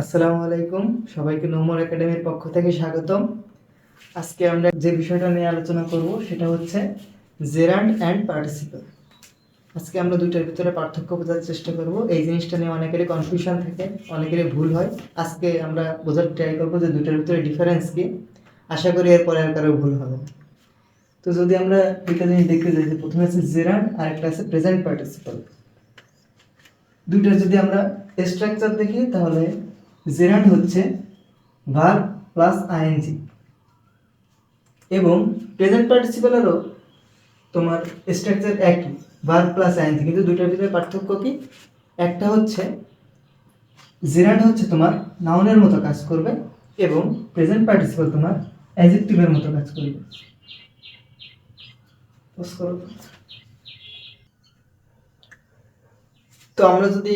আসসালামু আলাইকুম। সবাইকে নোমর একাডেমির পক্ষ থেকে স্বাগতম। আজকে আমরা যে বিষয়টা নিয়ে আলোচনা করব সেটা হচ্ছে জেরান্ড অ্যান্ড পার্টিসিপল। আজকে আমরা দুইটার ভিতরে পার্থক্য বোঝার চেষ্টা করব। এই জিনিসটা নিয়ে অনেকেরই কনফিউশন থাকে, অনেকেরই ভুল হয়। আজকে আমরা বোঝার ট্রাই করব যে দুইটার ভিতরে ডিফারেন্স কী। আশা করি এরপরে আর কারও ভুল হবে তো যদি আমরা দুইটা জিনিস দেখতে যাই, যে প্রথমে আছে জেরান্ড আর একটা আছে প্রেজেন্ট পার্টিসিপাল। দুইটার যদি আমরা স্ট্রাকচার দেখি, তাহলে জেরান্ড হচ্ছে ভার প্লাস আইএনজি এবং প্রেজেন্ট পার্টিসিপালেরও তোমার স্ট্রাকচার একই ভার প্লাস আইএনজি কিন্তু দুইটার ভিতরে পার্থক্য কি? একটা হচ্ছে জেরান্ড হচ্ছে তোমার নাউনের মতো কাজ করবে এবং প্রেজেন্ট পার্টিসিপাল তোমার অ্যাজেক্টিভের মতো কাজ করবে। তো। আমরা যদি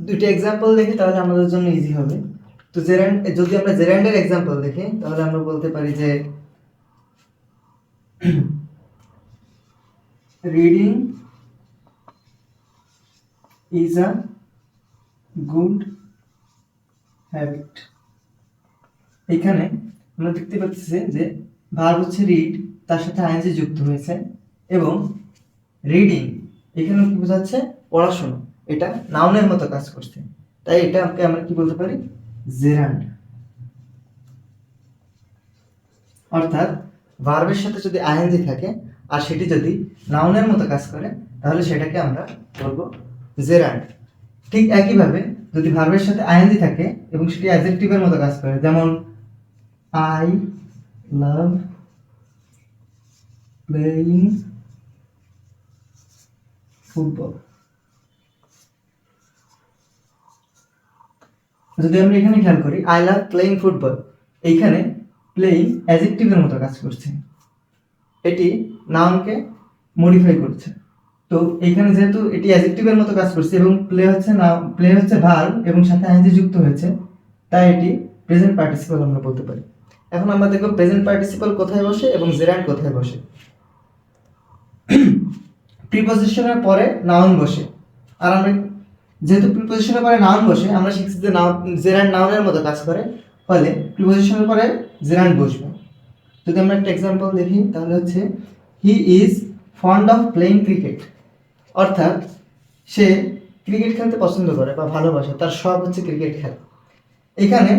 দুইটা এক্সাম্পল দেখি, তাহলে আমাদের জন্য ইজি হবে। তো জেরান্ড, যদি আমরা জেরান্ডের এক্সাম্পল দেখি, তাহলে আমরা বলতে পারি যে reading is a good habit এখানে আমরা দেখতে পাচ্ছি যে ভার্ব হচ্ছে রিড তার সাথে আইএনজি যুক্ত হয়েছে, এবং রিডিং এখানে কি বোঝাচ্ছে, পড়াশোনা, এটা নাউনের মতো কাজ করছে। তাই এটাকে আমরা কি বলতে পারি? জেরান্ড অর্থাৎ ভার্বের সাথে যদি আইএনজি থাকে, আর সেটি যদি নাউনের মতো কাজ করে, তাহলে সেটাকে আমরা বলব জেরান্ড ঠিক একইভাবে যদি ভার্বের সাথে আইএনজি থাকে এবং সেটি অ্যাডজেক্টিভের মতো কাজ করে, যেমন আই লাভ প্লেয়িং ফুটবল যদি আমরা এখানে খেয়াল করি আই লাভ প্লেইং ফুটবল এইখানে প্লেইং অ্যাজেক্টিভের মতো কাজ করছে। এটি নাউনকে মডিফাই করছে। তো এইখানে যেহেতু এটি অ্যাজেক্টিভের মতো কাজ করছে এবং প্লে হচ্ছে না প্লে হচ্ছে ভার এবং সাথে আইনজি যুক্ত হয়েছে, তাই এটি প্রেজেন্ট পার্টিসিপাল আমরা বলতে পারি। এখন আমরা দেখব প্রেজেন্ট পার্টিসিপাল কোথায় বসে এবং জেরান্ড কোথায় বসে। প্রিপোজিশনের পরে নাউন বসে। আর আমরা যেহেতু প্রিপোজিশনের পরে নাউন বসে, আমরা শিখছি যে নাউন জেরান্ড নাউনের মতো কাজ করে, ফলে প্রিপোজিশনের পরে জেরান্ড বসবে। যদি আমরা একটা এক্সাম্পল দেখি, তাহলে হচ্ছে he is fond of playing cricket অর্থাৎ সে ক্রিকেট খেলতে পছন্দ করে বা ভালোবাসে, তার শখ হচ্ছে ক্রিকেট খেলা। এখানে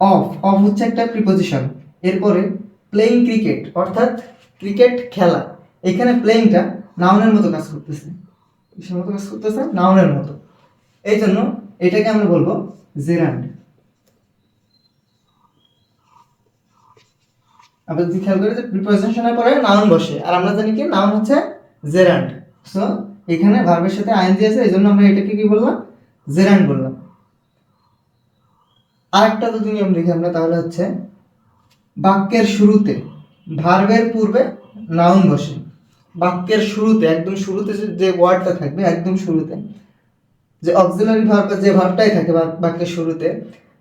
অফ অফ হচ্ছে একটা প্রিপোজিশন এরপরে প্লেইং ক্রিকেট অর্থাৎ ক্রিকেট খেলা। এখানে প্লেইংটা নাউনের মতো কাজ করতেছে। কিসের মতো কাজ করতেছে? নাউনের মতো। এই জন্য এটাকে আমরা বলব জেরান্ড। আমরা যদি খেয়াল করি যে প্রিপোজিশনের পরে নাউন বসে, আর আমরা জানি কি নাউন হচ্ছে জেরান্ড। সো এখানে ভার্বের সাথে আইএনজি আছে এই জন্য আমরা এটাকে কি বললাম? জেরান্ড বললাম। আরেকটা যদি নিয়ম দেখি আমরা, তাহলে হচ্ছে বাক্যের শুরুতে ভার্বের পূর্বে নাউন বসে। বাক্যের শুরুতে, একদম শুরুতে যে ওয়ার্ডটা থাকবে, একদম শুরুতে। যে অক্সিলারি ভার্ব যে ভার্বটাই থাকে বাক্যের শুরুতে,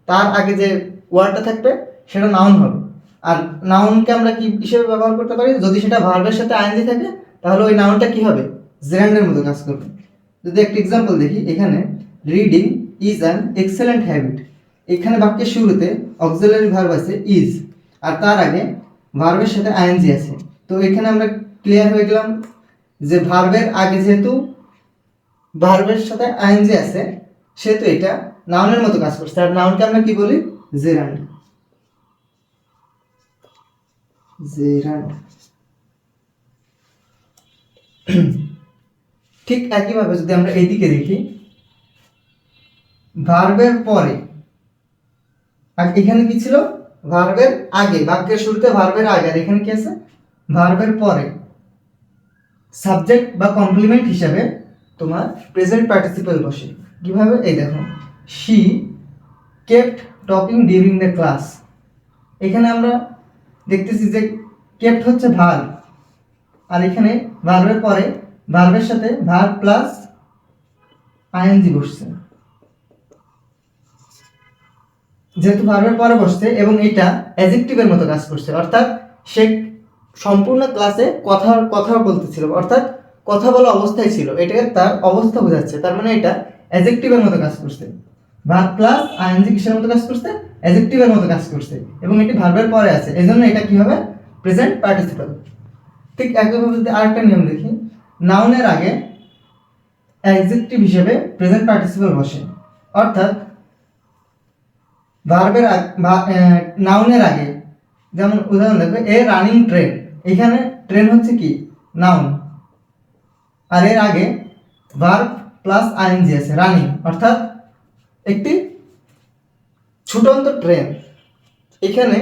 তার আগে যে ওয়ার্ডটা থাকবে, সেটা নাউন হবে। আর নাউনকে আমরা কি হিসেবে ব্যবহার করতে পারি? যদি সেটা ভার্বের সাথে আইনজি থাকে, তাহলে ওই নাউনটা কি হবে? জেরান্ডের মতো কাজ করবে। যদি একটা এক্সাম্পল দেখি, এখানে reading is an excellent habit এখানে বাক্যের শুরুতে অক্সিলারি ভার্ব আছে ইজ আর তার আগে ভার্বের সাথে আইএনজি আছে। তো এখানে আমরা ক্লিয়ার হয়ে গেলাম যে ভার্বের আগে যেহেতু ভার্বের সাথে আইএনজি আছে সেহেতু এটা নাউনের মতো কাজ করছে। আর নাউনকে আমরা কি বলি? জেরান্ড জেরান্ড ঠিক একইভাবে যদি আমরা এইদিকে দেখি, ভার্বের পরে, আর এখানে কি ছিল? ভার্বের আগে, বাক্যের শুরুতে ভার্বের আগে, আর এখানে কি আছে? ভার্বের পরে সাবজেক্ট বা কমপ্লিমেন্ট হিসাবে তোমার প্রেজেন্ট পার্টিসিপেল বসে। কীভাবে? এই দেখো। She kept talking during the class এখানে আমরা দেখতেছি যে কেপ্ট হচ্ছে ভার্ব আর এখানে ভার্বের পরে ভার্বের সাথে ভার্ব প্লাস আইএনজি বসছে। যেহেতু ভার্বের পরে বসছে এবং এটা অ্যাজেক্টিভের মতো কাজ করছে। অর্থাৎ সে সম্পূর্ণ ক্লাসে কথা কথা বলতেছিল। অর্থাৎ কথা বলা অবস্থায় ছিল। এটাকে তার অবস্থা বোঝাচ্ছে। তার মানে এটা অ্যাজেক্টিভের মতো কাজ করছে। ভার্ব প্লাস আইএনজি কিসের মতো কাজ করছে? অ্যাডজেক্টিভের মতো কাজ করছে। এবং এটি ভার্বের পরে আছে। এজন্য এটা কি হবে? প্রেজেন্ট পার্টিসিপাল ঠিক একইভাবে যদি আরেকটা নিয়ম দেখি। নাউনের আগে অ্যাডজেক্টিভ হিসেবে প্রেজেন্ট পার্টিসিপাল বসে। অর্থাৎ ভার্বের নাউনের আগে, যেমন উদাহরণ দেখো এ রানিং ট্রেন এখানে ট্রেন হচ্ছে কি? নাউন আর এর আগে ভার্ব প্লাস আইএনজি আছে রানিং অর্থাৎ একটি ছুটন্ত ট্রেন এখানে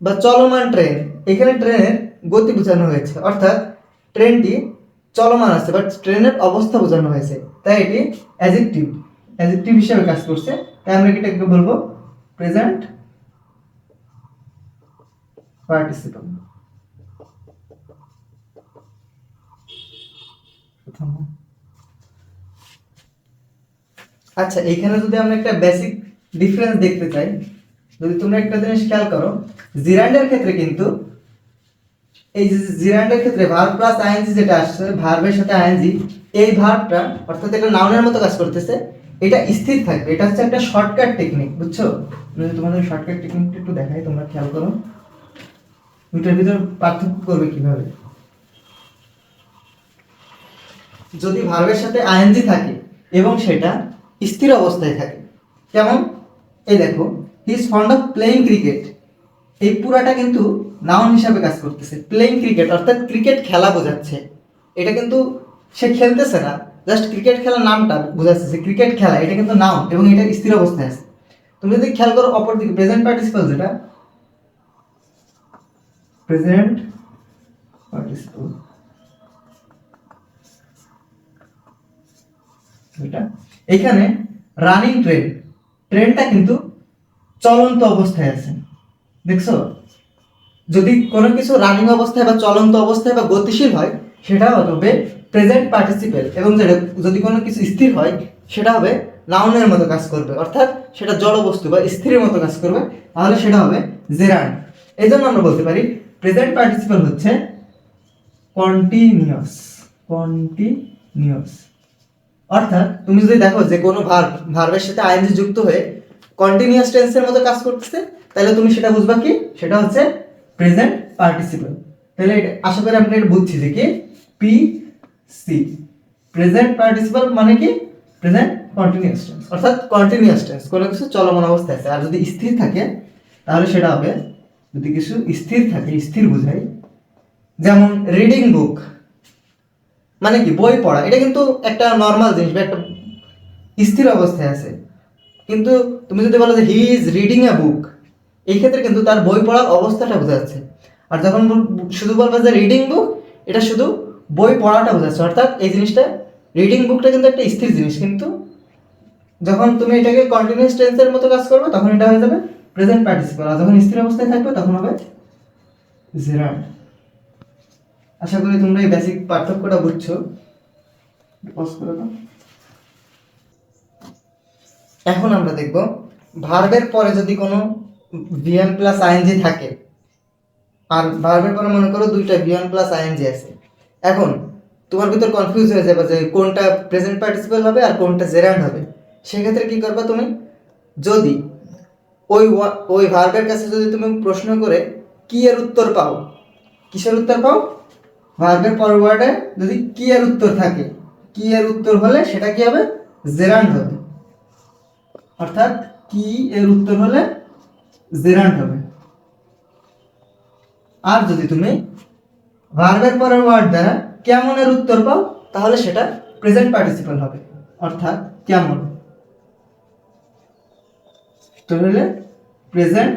বা চলমান ট্রেন এখানে ট্রেনের গতি বোঝানো হয়েছে, অর্থাৎ ট্রেনটি চলমান আছে বাট ট্রেনের অবস্থা বোঝানো হয়েছে, তাই এটি অ্যাজেক্টিভ অ্যাজেক্টিভ হিসেবে কাজ করছে। তাই আমরা এটাকে বলব? প্রেজেন্ট পার্টিসিপল আচ্ছা এখানে যদি আমরা একটা বেসিক ডিফারেন্স দেখতে চাই, যদি তোমরা একটা জিনিস খেয়াল করো জিরান্ডের ক্ষেত্রে কিন্তু এই যে জিরান্ডের ক্ষেত্রে ভার্ব প্লাস আইএনজি যেটা আসছে ভার্বের সাথে আইএনজি এই ভার্বটা অর্থাৎ এটা নাউনের মতো কাজ করতেছে, এটা স্থির থাকবে। এটা হচ্ছে একটা শর্টকাট টেকনিক বুঝছ? যদি তোমাদের শর্টকাট টেকনিকটা একটু দেখাই, তোমরা খেয়াল করো। দুটার ভিতর পার্থক্য করবে কীভাবে? যদি ভার্বের সাথে আইএনজি থাকে, এবং সেটা স্থির অবস্থায় থাকে। কেমন? এই দেখো he is fond of playing cricket এই পুরাটা কিন্তু নাউন হিসাবে কাজ করতেছে। প্লেইং ক্রিকেট অর্থাৎ ক্রিকেট খেলা বোঝাচ্ছে। এটা কিন্তু সে খেলতেছে না জাস্ট ক্রিকেট খেলার নামটা বোঝাচ্ছে যে ক্রিকেট খেলা, এটা কিন্তু নাউন এবং এটা স্থির অবস্থায় আছে। তুমি যদি খেয়াল করো, অপর দিকে প্রেজেন্ট পার্টিসিপাল যেটা প্রেজেন্ট পার্টিসিপাল এটা এখানে রানিং ট্রেন ট্রেনটা কিন্তু চলন্ত অবস্থায় আছে। দেখছ? যদি কোনো কিছু রানিং অবস্থায় বা চলন্ত অবস্থায় বা গতিশীল হয়, সেটা হবে প্রেজেন্ট পার্টিসিপেল এবং যেটা যদি কোনো কিছু স্থির হয়, সেটা হবে নাউনের মতো কাজ করবে। অর্থাৎ সেটা জড় বস্তু বা স্থিরের মতো কাজ করবে। তাহলে সেটা হবে জেরান্ড এই জন্য আমরা বলতে পারি প্রেজেন্ট পার্টিসিপেল হচ্ছে কন্টিনিউয়াস কন্টিনিউয়াস অর্থাৎ তুমি যদি দেখো যে কোনো ভার্ব ভার্বের সাথে আইএনজি যুক্ত হয়ে কন্টিনিউয়াস টেন্সের মতো কাজ করতেছে, তাহলে তুমি সেটা বুঝবা কি? সেটা হচ্ছে প্রেজেন্ট পার্টিসিপল তাহলে আশা করি আমরা এটা বুঝছি যে কি? পি সি প্রেজেন্ট পার্টিসিপল মানে কি? প্রেজেন্ট কন্টিনিউয়াস টেন্স অর্থাৎ কন্টিনিউয়াস টেন্স কোনো কিছু চলমান অবস্থায় আছে। আর যদি স্থির থাকে, তাহলে সেটা হবে যদি কিছু স্থির থাকে, স্থির বোঝায়। যেমন রিডিং বুক মানে কি, বই পড়া, এটা কিন্তু একটা নর্মাল জিনিস বা একটা স্থির অবস্থায় আছে। কিন্তু তুমি যদি বলো যে হি ইজ রিডিং এ বুক এই ক্ষেত্রে কিন্তু তার বই পড়ার অবস্থাটা বোঝা যাচ্ছে। আর যখন শুধু বলবে যে রিডিং বুক এটা শুধু বই পড়াটা বোঝাচ্ছে অর্থাৎ এই জিনিসটা রিডিং বুকটা কিন্তু একটা স্থির জিনিস। কিন্তু যখন তুমি এটাকে কন্টিনিউয়াস টেন্সের মতো কাজ করবে, তখন এটা হয়ে যাবে প্রেজেন্ট পার্টিসিপাল আর যখন স্থির অবস্থায় থাকবে, তখন হবে জেরান্ড আশা করি তোমরা এই বেসিক পার্থক্যটা বুঝছ। এখন আমরা দেখব ভার্বের পরে যদি কোনো ভিএন প্লাস আইএনজি থাকে, আর ভার্বের পরে মনে করো দুইটা ভিএন প্লাস আইএনজি আছে। এখন, তোমার ভিতর কনফিউজ হয়ে যাবে যে কোনটা প্রেজেন্ট পার্টিসিপাল হবে আর কোনটা জেরান্ড হবে। সেক্ষেত্রে কি করবে তুমি? যদি ওই ওই ভার্বের কাছে যদি তুমি প্রশ্ন করে কি এর উত্তর পাও, কিসের উত্তর পাও? ভার্বের পরের ওয়ার্ডে যদি কি এর উত্তর থাকে, কি এর উত্তর হলে সেটা কি হবে? জেরান্ড হবে। অর্থাৎ কি এর উত্তর হলে জেরান্ড হবে। আর যদি তুমি ভার্বের পরের ওয়ার্ড দ্বারা কেমন এর উত্তর পাও, তাহলে সেটা প্রেজেন্ট পার্টিসিপাল হবে। অর্থাৎ কেমন? তাহলে প্রেজেন্ট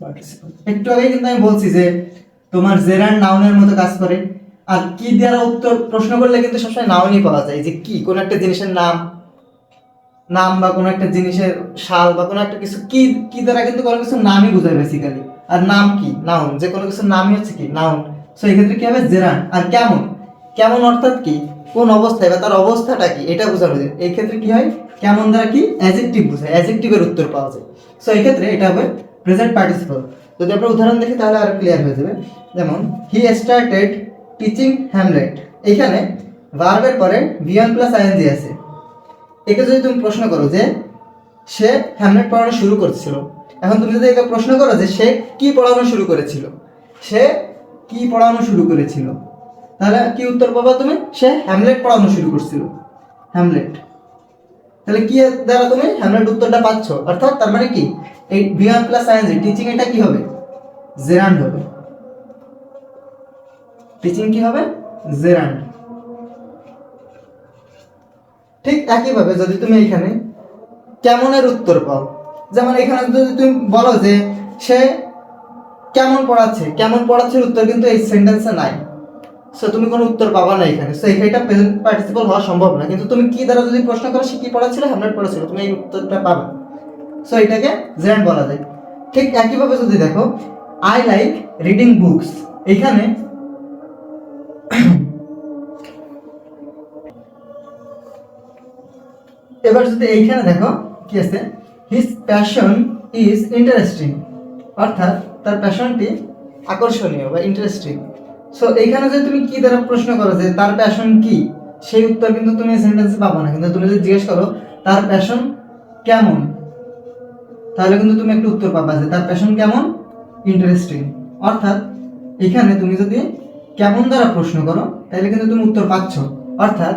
পার্টিসিপাল একটু আগে কিন্তু আমি বলছি যে তোমার জেরান নাউনের মতো কাজ করে। আর কি দ্বারা উত্তর প্রশ্ন করলে কিন্তু সবসময় নাউনই পাওয়া যায়, যে কি, কোন একটা জিনিসের নাম নাম বা কোনো একটা জিনিসের সাল বা কোনো একটা কিছু, কি কি দ্বারা কিন্তু কোনো কিছু নামই বোঝায় বেসিক্যালি আর নাম কি? নাউন, যে কোনো কিছুর নামই হচ্ছে কি? নাউন। সো এই ক্ষেত্রে কি হবে? জেরান। আর কেমন? কেমন অর্থাৎ কি? কোন অবস্থায় বা তার অবস্থাটা কি? এটা বোঝানো যায়। এই ক্ষেত্রে কি হয়? কেমন দ্বারা কি? অ্যাজেক্টিভ বোঝায়। অ্যাজেক্টিভের উত্তর পাওয়া যায়। সো এই ক্ষেত্রে এটা হবে প্রেজেন্ট পার্টিসিপল যদি আমরা উদাহরণ দেখি, তাহলে আরও ক্লিয়ার হয়ে যাবে। যেমন হি স্টার্টেড টিচিং হ্যামলেট এখানে ভার্বের পরে ভিয়ান প্লাস আইএনজি আছে। একে যদি তুমি প্রশ্ন করো যে, সে হ্যামলেট পড়ানো শুরু করেছিল। এখন তুমি যদি একে প্রশ্ন করো যে, সে কি পড়ানো শুরু করেছিল? সে কি পড়ানো শুরু করেছিল? তাহলে কি উত্তর পাবা তুমি? সে হ্যামলেট পড়ানো শুরু করছিল। হ্যামলেট তাহলে কি দ্বারা তুমি হ্যামলেট উত্তরটা পাচ্ছ? অর্থাৎ তার মানে কি? এই বিয়ার প্লাস সায়েন্স টিচিং এটা কি হবে? জেরান্ড হবে। টিচিং কি হবে? জেরান্ড ঠিক একইভাবে যদি তুমি এখানে কেমনের উত্তর পাও, যেমন এখানে যদি তুমি বলো যে সে কেমন পড়াচ্ছে কেমন পড়াচ্ছে উত্তর কিন্তু এই সেন্টেন্সে নাই। সো তুমি কোনো উত্তর পাবা না এখানে। সো এটা প্রেজেন্ট পার্টিসিপল হওয়া সম্ভব না। কিন্তু তুমি কি দ্বারা যদি প্রশ্ন করো, সে কি পড়াচ্ছিল? হ্যামলেট পড়াচ্ছিল। তুমি এই উত্তরটা পাবে। সো এটাকে জেন্ড বলা যায়। ঠিক একইভাবে যদি দেখো আই লাইক রিডিং বুকস এখানে এবার যদি এইখানে দেখো, কি আছে? হিজ প্যাশন ইজ ইন্টারেস্টিং অর্থাৎ তার প্যাশনটি আকর্ষণীয় বা ইন্টারেস্টিং সো এইখানে যদি তুমি কি দ্বারা প্রশ্ন করো যে তার প্যাশন কি? সেই উত্তর কিন্তু তুমি সেন্টেন্সে পাবো না। কিন্তু তুমি যদি জিজ্ঞেস করো, তার প্যাশন কেমন? তাহলে কিন্তু তুমি একটা উত্তর পাবা যে তার প্যাশন কেমন? ইন্টারেস্টিং অর্থাৎ এখানে তুমি যদি কেমন দ্বারা প্রশ্ন করো, তাহলে কিন্তু তুমি উত্তর পাচ্ছ। অর্থাৎ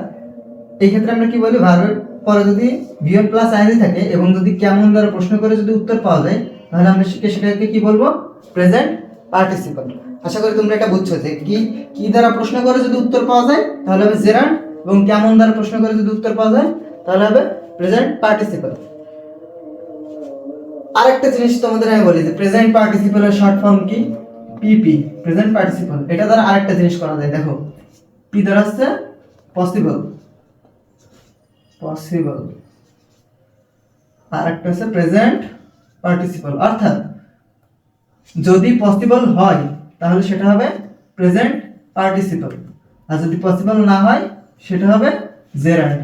এই ক্ষেত্রে আমরা কি বলি? ভার্বের পরে যদি ভিওর প্লাস আইনি থাকে এবং যদি কেমন দ্বারা প্রশ্ন করে যদি উত্তর পাওয়া যায়, তাহলে আমরা সেটা সেটাকে কি বলব? প্রেজেন্ট পার্টিসিপল আশা করি তোমরা এটা বুঝছ যে কি কি দ্বারা প্রশ্ন করে যদি উত্তর পাওয়া যায়, তাহলে হবে জেরান্ড এবং কেমন দ্বারা প্রশ্ন করে যদি উত্তর পাওয়া যায়, তাহলে হবে প্রেজেন্ট পার্টিসিপল আরেকটা জিনিস তোমাদের আমি বলি যে প্রেজেন্ট পার্টিসিপলের শর্ট ফর্ম কি? পিপি প্রেজেন্ট পার্টিসিপল এটা দ্বারা আরেকটা জিনিস করা যায়। দেখো পি দ্বারা হচ্ছে পসিবল পসিবল আর একটা হচ্ছে প্রেজেন্ট পার্টিসিপল অর্থাৎ, যদি পসিবল হয়, তাহলে সেটা হবে প্রেজেন্ট পার্টিসিপল আর যদি পসিবল না হয়, সেটা হবে জেরান্ড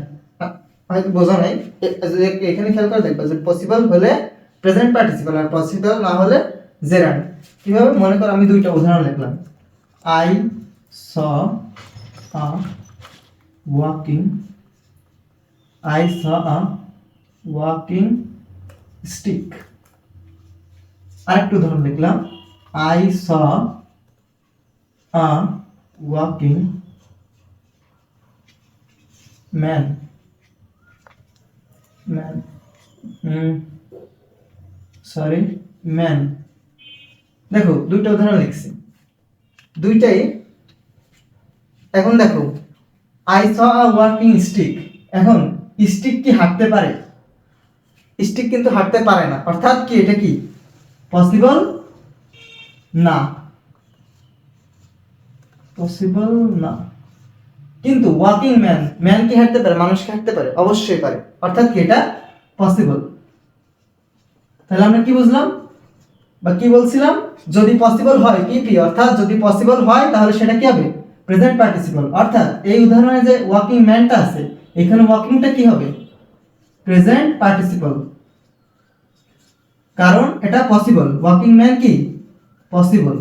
হয়তো বোঝা নাই। এখানে খেয়াল করে দেখবে যে পসিবল হলে প্রেজেন্ট পার্টিসিপল আর পসিবল না হলে জেরান্ড কীভাবে মনে করো আমি দুইটা উদাহরণ লিখলাম I saw a walking I saw a walking stick. আরেকটু উদাহরণ লিখলাম I saw a walking man. Man. Sorry, man. দেখো দুইটা উদাহরণ লিখছি। দুইটাই এখন দেখো আই স ওয়ার্কিং স্টিক এখন স্টিক কি হাঁটতে পারে? স্টিক কিন্তু হাঁটতে পারে না। অর্থাৎ কি এটা কি? পসিবল না। পসিবল না। কিন্তু ওয়াকিং ম্যান ম্যান কি হাঁটতে পারে? মানুষ কি হাঁটতে পারে? অবশ্যই পারে। অর্থাৎ কি এটা? পসিবল তাহলে আমরা কি বুঝলাম? বা কি বলছিলাম? যদি পসিবল হয় পিপি অর্থাৎ যদি পসিবল হয়, তাহলে সেটা কি হবে? প্রেজেন্ট পার্টিসিপল অর্থাৎ এই উদাহরণে যে ওয়াকিং ম্যানটা আছে, এখানে ওয়াকিংটা কি হবে? প্রেজেন্ট পার্টিসিপল কারণ এটা পসিবল ওয়াকিং ম্যান কি? পসিবল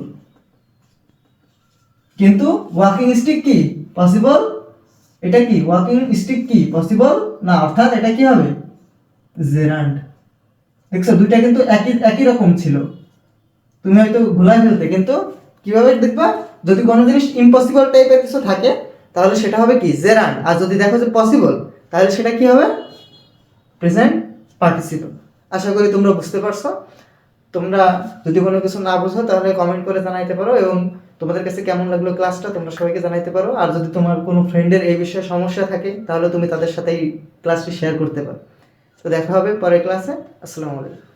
কিন্তু ওয়াকিং স্টিক কি? পসিবল এটা কি? ওয়াকিং স্টিক কি? পসিবল না, অর্থাৎ এটা কি হবে? জেরান্ড দেখছ, দুইটা কিন্তু একই একই রকম ছিল। তুমি হয়তো ভুলাই ফেলতে, কিন্তু কীভাবে দেখবা? যদি কোনো জিনিস ইম্পসিবল টাইপের কিছু থাকে, তাহলে সেটা হবে কি? জেরান আর যদি দেখো যে পসিবল তাহলে সেটা কি হবে? প্রেজেন্ট পার্টিসিপল আশা করি তোমরা বুঝতে পারছ। তোমরা যদি কোনো কিছু না বুঝো, তাহলে কমেন্ট করে জানাইতে পারো এবং তোমাদের কাছে কেমন লাগল ক্লাসটা তোমরা সবাইকে জানাইতে পারো। আর যদি তোমার কোনো ফ্রেন্ডের এই বিষয়ে সমস্যা থাকে, তাহলে তুমি তাদের সাথে এই ক্লাসটি শেয়ার করতে পারো। তো দেখা হবে পরের ক্লাসে আসসালামু আলাইকুম